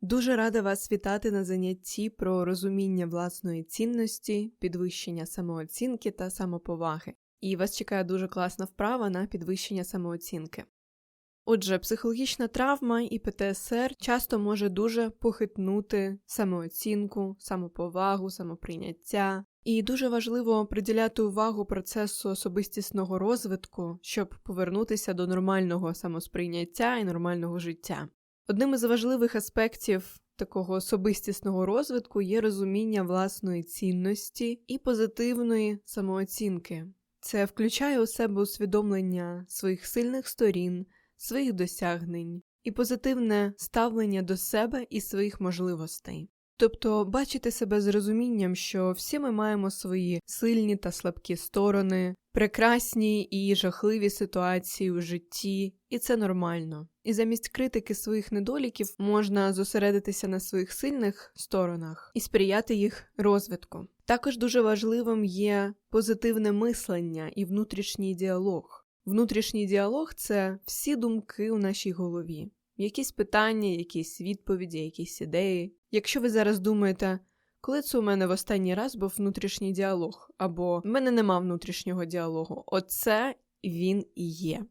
Дуже рада вас вітати на занятті про розуміння власної цінності, підвищення самооцінки та самоповаги. І вас чекає дуже класна вправа на підвищення самооцінки. Отже, психологічна травма і ПТСР часто може дуже похитнути самооцінку, самоповагу, самоприйняття, і дуже важливо приділяти увагу процесу особистісного розвитку, щоб повернутися до нормального самосприйняття і нормального життя. Одним із важливих аспектів такого особистісного розвитку є розуміння власної цінності і позитивної самооцінки. Це включає у себе усвідомлення своїх сильних сторін, своїх досягнень і позитивне ставлення до себе і своїх можливостей. Тобто бачити себе з розумінням, що всі ми маємо свої сильні та слабкі сторони, прекрасні і жахливі ситуації у житті, і це нормально. І замість критики своїх недоліків можна зосередитися на своїх сильних сторонах і сприяти їх розвитку. Також дуже важливим є позитивне мислення і внутрішній діалог. Внутрішній діалог це всі думки у нашій голові, якісь питання, якісь відповіді, якісь ідеї. Якщо ви зараз думаєте, коли це у мене в останній раз був внутрішній діалог, або в мене нема внутрішнього діалогу, оце він і є.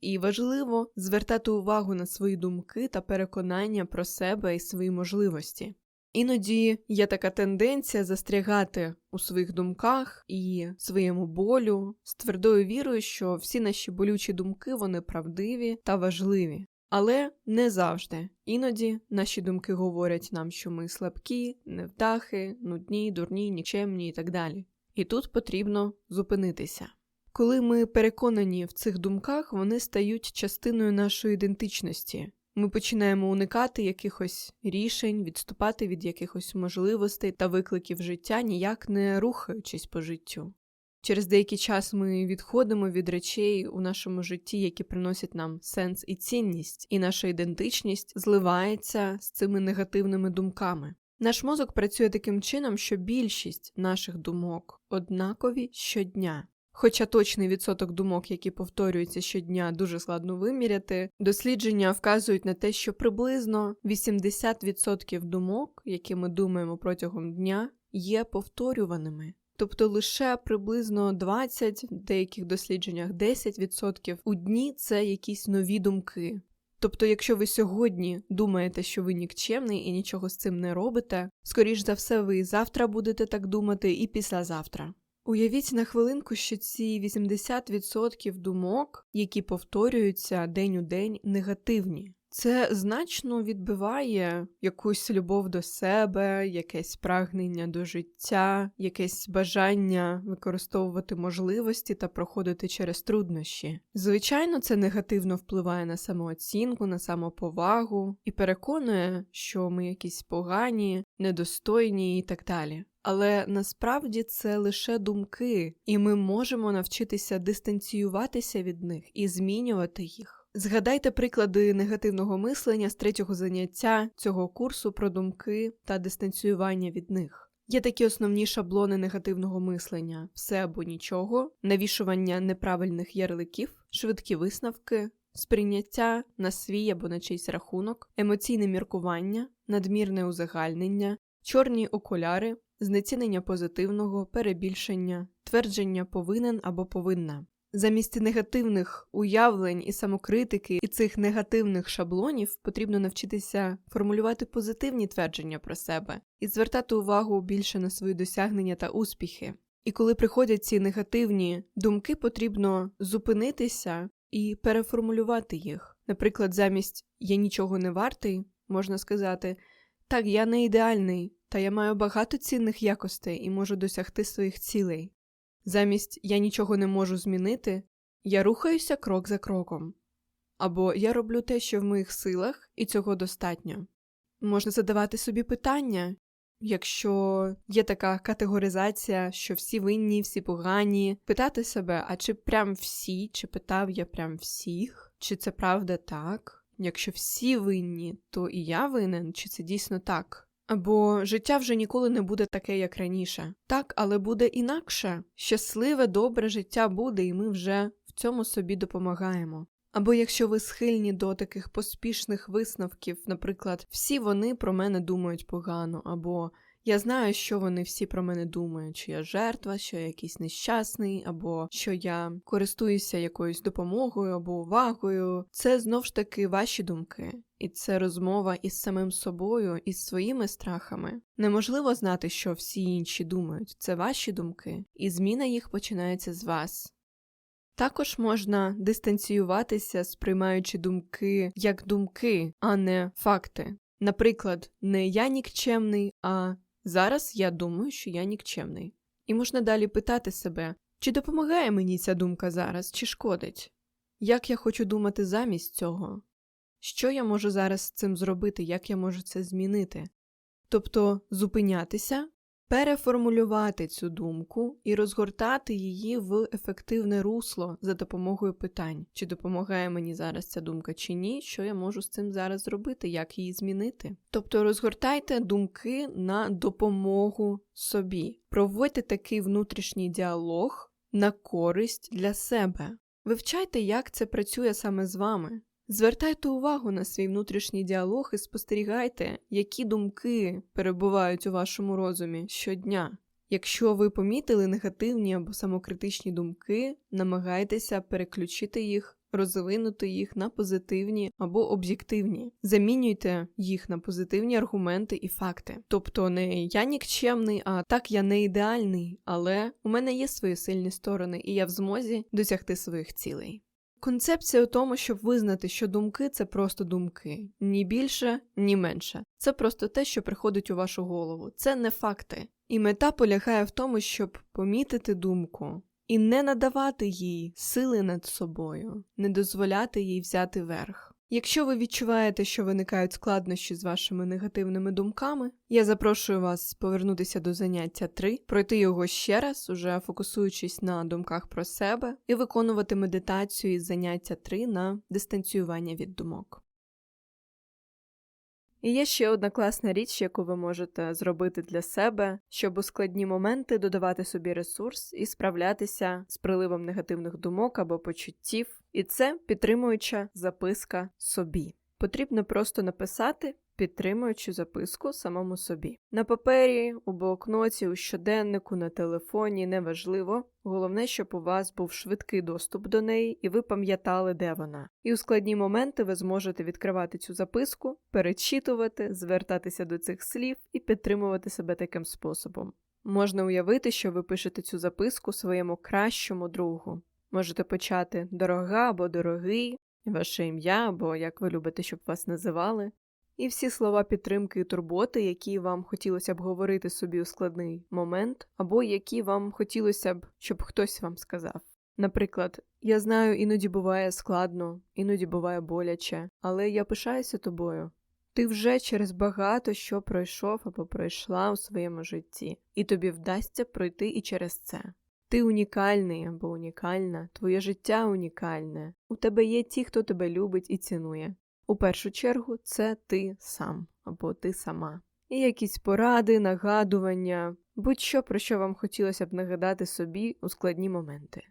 І важливо звертати увагу на свої думки та переконання про себе і свої можливості. Іноді є така тенденція застрягати у своїх думках і своєму болю з твердою вірою, що всі наші болючі думки вони правдиві та важливі. Але не завжди. Іноді наші думки говорять нам, що ми слабкі, невдахи, нудні, дурні, нікчемні і так далі. І тут потрібно зупинитися. Коли ми переконані в цих думках, вони стають частиною нашої ідентичності. Ми починаємо уникати якихось рішень, відступати від якихось можливостей та викликів життя, ніяк не рухаючись по життю. Через деякий час ми відходимо від речей у нашому житті, які приносять нам сенс і цінність, і наша ідентичність зливається з цими негативними думками. Наш мозок працює таким чином, що більшість наших думок однакові щодня. Хоча точний відсоток думок, які повторюються щодня, дуже складно виміряти, дослідження вказують на те, що приблизно 80% думок, які ми думаємо протягом дня, є повторюваними. Тобто лише приблизно 20, в деяких дослідженнях 10% у дні це якісь нові думки. Тобто, якщо ви сьогодні думаєте, що ви нікчемний і нічого з цим не робите, скоріш за все, ви і завтра будете так думати, і післязавтра. Уявіть на хвилинку, що ці 80% думок, які повторюються день у день, негативні. Це значно відбиває якусь любов до себе, якесь прагнення до життя, якесь бажання використовувати можливості та проходити через труднощі. Звичайно, це негативно впливає на самооцінку, на самоповагу і переконує, що ми якісь погані, недостойні і так далі. Але насправді це лише думки, і ми можемо навчитися дистанціюватися від них і змінювати їх. Згадайте приклади негативного мислення з третього заняття цього курсу про думки та дистанціювання від них. Є такі основні шаблони негативного мислення: все або нічого, навішування неправильних ярликів, швидкі висновки, сприйняття на свій або на чийсь рахунок, емоційне міркування, надмірне узагальнення, чорні окуляри, знецінення позитивного, перебільшення, твердження повинен або повинна. Замість негативних уявлень і самокритики і цих негативних шаблонів потрібно навчитися формулювати позитивні твердження про себе і звертати увагу більше на свої досягнення та успіхи. І коли приходять ці негативні думки, потрібно зупинитися і переформулювати їх. Наприклад, замість я нічого не вартий, можна сказати так, я не ідеальний, та я маю багато цінних якостей і можу досягти своїх цілей. Замість я нічого не можу змінити, я рухаюся крок за кроком. Або я роблю те, що в моїх силах, і цього достатньо. Можна задавати собі питання, якщо є така категоризація, що всі винні, всі погані, питати себе, а чи прям всі, чи питав я прям всіх, чи це правда так? Якщо всі винні, то і я винен, чи це дійсно так? Або життя вже ніколи не буде таке, як раніше. Так, але буде інакше. Щасливе, добре життя буде, і ми вже в цьому собі допомагаємо. Або якщо ви схильні до таких поспішних висновків, наприклад, всі вони про мене думають погано, або я знаю, що вони всі про мене думають, що я жертва, що я якийсь нещасний, або що я користуюся якоюсь допомогою або увагою. Це знов ж таки ваші думки, і це розмова із самим собою, із своїми страхами. Неможливо знати, що всі інші думають. Це ваші думки, і зміна їх починається з вас. Також можна дистанціюватися, сприймаючи думки як думки, а не факти. Наприклад, не я нікчемний, а зараз я думаю, що я нікчемний. І можна далі питати себе, чи допомагає мені ця думка зараз, чи шкодить? Як я хочу думати замість цього? Що я можу зараз з цим зробити, як я можу це змінити? Тобто зупинятися, переформулювати цю думку і розгортати її в ефективне русло за допомогою питань, чи допомагає мені зараз ця думка чи ні, що я можу з цим зараз зробити, як її змінити. Тобто розгортайте думки на допомогу собі, проводьте такий внутрішній діалог на користь для себе. Вивчайте, як це працює саме з вами. Звертайте увагу на свій внутрішній діалог і спостерігайте, які думки перебувають у вашому розумі щодня. Якщо ви помітили негативні або самокритичні думки, намагайтеся переключити їх, розвинути їх на позитивні або об'єктивні. Замінюйте їх на позитивні аргументи і факти. Тобто не я нікчемний, а так я не ідеальний, але у мене є свої сильні сторони, і я в змозі досягти своїх цілей. Концепція у тому, щоб визнати, що думки це просто думки, ні більше, ні менше. Це просто те, що приходить у вашу голову. Це не факти. І мета полягає в тому, щоб помітити думку і не надавати їй сили над собою, не дозволяти їй взяти верх. Якщо ви відчуваєте, що виникають складнощі з вашими негативними думками, я запрошую вас повернутися до заняття 3, пройти його ще раз, уже фокусуючись на думках про себе, і виконувати медитацію із заняття 3 на дистанціювання від думок. І є ще одна класна річ, яку ви можете зробити для себе, щоб у складні моменти додавати собі ресурс і справлятися з приливом негативних думок або почуттів, і це підтримуюча записка собі. Потрібно просто написати підтримуючу записку самому собі. На папері, у блокноті, у щоденнику, на телефоні неважливо. Головне, щоб у вас був швидкий доступ до неї, і ви пам'ятали, де вона. І у складні моменти ви зможете відкривати цю записку, перечитувати, звертатися до цих слів і підтримувати себе таким способом. Можна уявити, що ви пишете цю записку своєму кращому другу. Можете почати дорога або дорогий, ваше ім'я, або як ви любите, щоб вас називали і всі слова підтримки і турботи, які вам хотілося б говорити собі у складний момент, або які вам хотілося б, щоб хтось вам сказав. Наприклад, я знаю, іноді буває складно, іноді буває боляче, але я пишаюся тобою. Ти вже через багато що пройшов або пройшла у своєму житті, і тобі вдасться пройти і через це. Ти унікальний або унікальна, твоє життя унікальне. У тебе є ті, хто тебе любить і цінує. У першу чергу це ти сам або ти сама. І якісь поради, нагадування, будь-що про що вам хотілося б нагадати собі у складні моменти.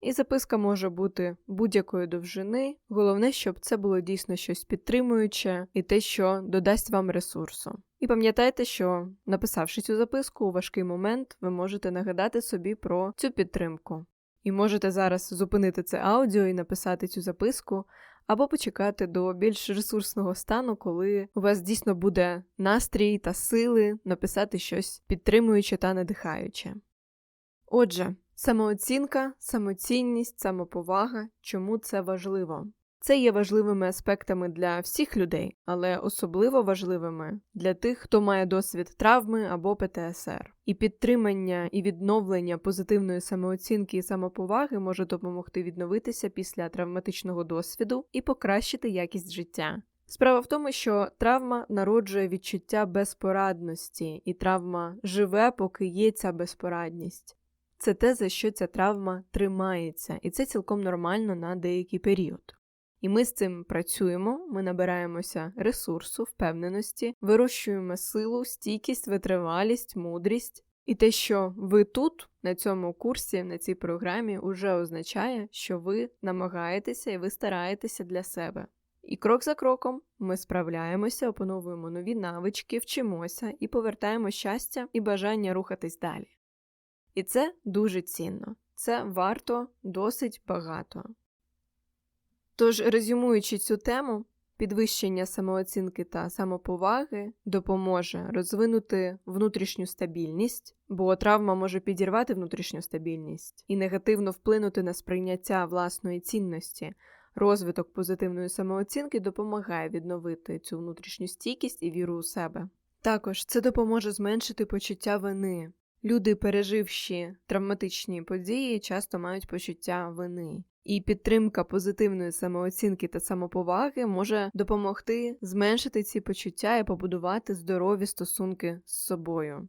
І записка може бути будь-якої довжини, головне, щоб це було дійсно щось підтримуюче і те, що додасть вам ресурсу. І пам'ятайте, що, написавши цю записку у важкий момент, ви можете нагадати собі про цю підтримку. І можете зараз зупинити це аудіо і написати цю записку, або почекати до більш ресурсного стану, коли у вас дійсно буде настрій та сили написати щось підтримуюче та надихаюче. Отже, самооцінка, самоцінність, самоповага чому це важливо? Це є важливими аспектами для всіх людей, але особливо важливими для тих, хто має досвід травми або ПТСР. І підтримання і відновлення позитивної самооцінки і самоповаги може допомогти відновитися після травматичного досвіду і покращити якість життя. Справа в тому, що травма народжує відчуття безпорадності, і травма живе, поки є ця безпорадність. Це те, за що ця травма тримається, і це цілком нормально на деякий період. І ми з цим працюємо, ми набираємося ресурсу, впевненості, вирощуємо силу, стійкість, витривалість, мудрість. І те, що ви тут, на цьому курсі, на цій програмі, уже означає, що ви намагаєтеся і ви стараєтеся для себе. І крок за кроком ми справляємося, опановуємо нові навички, вчимося і повертаємо щастя і бажання рухатись далі. І це дуже цінно, це варто досить багато. Тож, резюмуючи цю тему, підвищення самооцінки та самоповаги допоможе розвинути внутрішню стабільність, бо травма може підірвати внутрішню стабільність і негативно вплинути на сприйняття власної цінності. Розвиток позитивної самооцінки допомагає відновити цю внутрішню стійкість і віру у себе. Також це допоможе зменшити почуття вини. Люди, переживши травматичні події, часто мають почуття вини. І підтримка позитивної самооцінки та самоповаги може допомогти зменшити ці почуття і побудувати здорові стосунки з собою.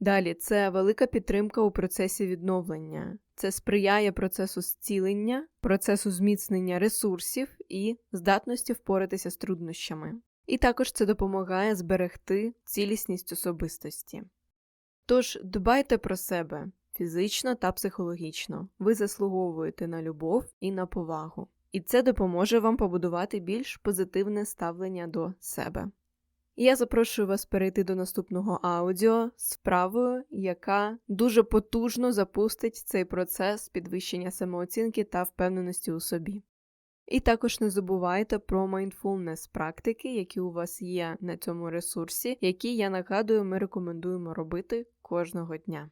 Далі це велика підтримка у процесі відновлення. Це сприяє процесу зцілення, процесу зміцнення ресурсів і здатності впоратися з труднощами. І також це допомагає зберегти цілісність особистості. Тож дбайте про себе фізично та психологічно. Ви заслуговуєте на любов і на повагу. І це допоможе вам побудувати більш позитивне ставлення до себе. Я запрошую вас перейти до наступного аудіо з вправою, яка дуже потужно запустить цей процес підвищення самооцінки та впевненості у собі. І також не забувайте про mindfulness практики, які у вас є на цьому ресурсі, які я нагадую, ми рекомендуємо робити кожного дня.